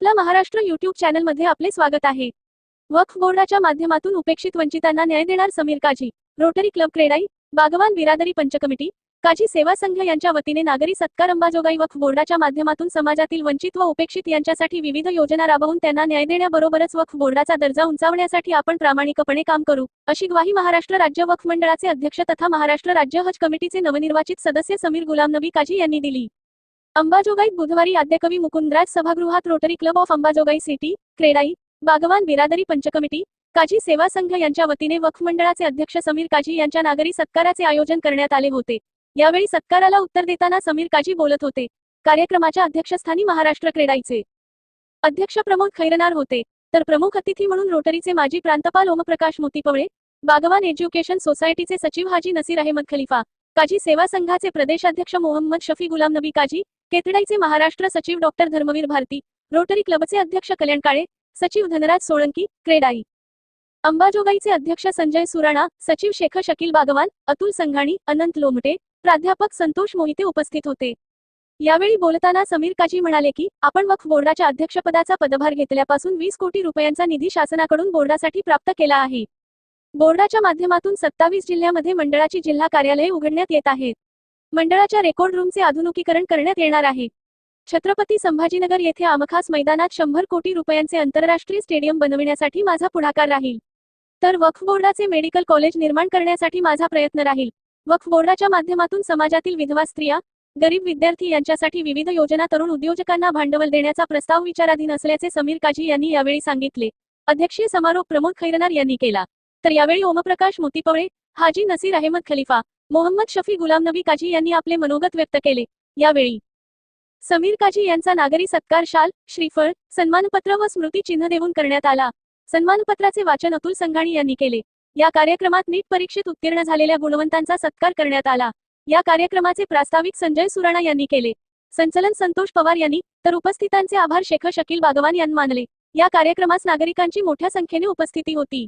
आपला महाराष्ट्र युट्यूब चॅनलमध्ये आपले स्वागत आहे. वक्फ बोर्डाच्या माध्यमातून उपेक्षित वंचितांना न्याय देणार Sameer Kazi Rotary Club CREDAI Bagwan बिरादरी पंचकमिटी काजी सेवा संघ यांच्या वतीने नागरी सत्कार अंबाजोगाई वक्फ बोर्डाच्या माध्यमातून समाजातील वंचित व उपेक्षित यांच्यासाठी विविध योजना राबवून त्यांना न्याय देण्याबरोबरच वक्फ बोर्डाचा दर्जा उंचावण्यासाठी आपण प्रामाणिकपणे काम करू अशी ग्वाही महाराष्ट्र राज्य वक्फ मंडळाचे अध्यक्ष तथा महाराष्ट्र राज्य हज कमिटीचे नवनिर्वाचित सदस्य समीर गुलाम नबी काजी यांनी दिली. अंबाजोगाईत बुधवारी आद्यकवी मुकुंदराज सभागृहात Rotary club of Ambajogai city CREDAI Bagwan बिरादरी पंचकमिटी काजी सेवा संघ यांच्या वतीने वक्फ मंडळाचे अध्यक्ष समीर काजी यांच्या नागरी सत्काराचे आयोजन करण्यात आले होते. यावेळी सत्काराला उत्तर देताना समीर काजी बोलत होते. कार्यक्रमाच्या अध्यक्षस्थानी महाराष्ट्र क्रेडाईचे अध्यक्ष प्रमोद खैरनार होते. तर प्रमुख अतिथी म्हणून रोटरीचे माजी प्रांतपाल ओमप्रकाश मोतीपवळे बागवान एज्युकेशन सोसायटीचे सचिव हाजी नसीर अहमद खलिफा काजी सेवा संघाचे प्रदेशाध्यक्ष मोहम्मद शफी गुलाम नबी काजी केतडाईचे महाराष्ट्र सचिव डॉक्टर धर्मवीर भारती रोटरी क्लबचे अध्यक्ष कल्याण काळे सचिव धनराज सोळंकी क्रेडाई. अंबाजोगाईचे अध्यक्ष संजय सुराणा सचिव शेख शकील बागवान अतुल संघाणी अनंत लोमटे प्राध्यापक संतोष मोहिते उपस्थित होते. यावेळी बोलताना समीर काजी म्हणाले की आपण वक्फ बोर्डाच्या अध्यक्षपदाचा पदभार घेतल्यापासून वीस कोटी रुपयांचा निधी शासनाकडून बोर्डासाठी प्राप्त केला आहे. बोर्डाच्या माध्यमातून सत्तावीस जिल्ह्यामध्ये मंडळाची जिल्हा कार्यालये उघडण्यात येत आहेत. मंडळाच्या रेकॉर्ड रूमचे आधुनिकीकरण करण्यात येणार आहे. छत्रपती संभाजीनगर येथे आमखास मैदानात शंभर कोटी रुपयांचे आंतरराष्ट्रीय स्टेडियम बनविण्यासाठी माझा पुढाकार राहील. तर वक्फ बोर्डाचे मेडिकल कॉलेज निर्माण करण्यासाठी माझा प्रयत्न राहील. वक्फ बोर्डाच्या माध्यमातून समाजातील विधवा स्त्रिया गरीब विद्यार्थी यांच्यासाठी विविध योजना तरुण उद्योजकांना भांडवल देण्याचा प्रस्ताव विचाराधीन असल्याचे समीर काजी यांनी यावेळी सांगितले. अध्यक्षीय समारोप प्रमोद खैरनार यांनी केला. तर यावेळी ओमप्रकाश मोतीपवळे हाजी नसीर अहमद खलिफा मोहम्मद शफी गुलाम नबी काजी यांनी आपले मनोगत व्यक्त केले. यावेळी समीर काजी यांचा नागरी सत्कार शाल श्रीफळ सन्मानपत्र व स्मृती चिन्ह देऊन करण्यात आला. सन्मानपत्राचे वाचन अतुल संघाणी यांनी केले. या कार्यक्रमात नीट परीक्षेत उत्तीर्ण झालेल्या गुणवंतांचा सत्कार करण्यात आला. या कार्यक्रमाचे प्रास्ताविक संजय सुराणा यांनी केले. संचलन संतोष पवार यांनी तर उपस्थितांचे आभार शेख शकील बागवान यांनी मानले. या कार्यक्रमास नागरिकांची मोठ्या संख्येने उपस्थिती होती.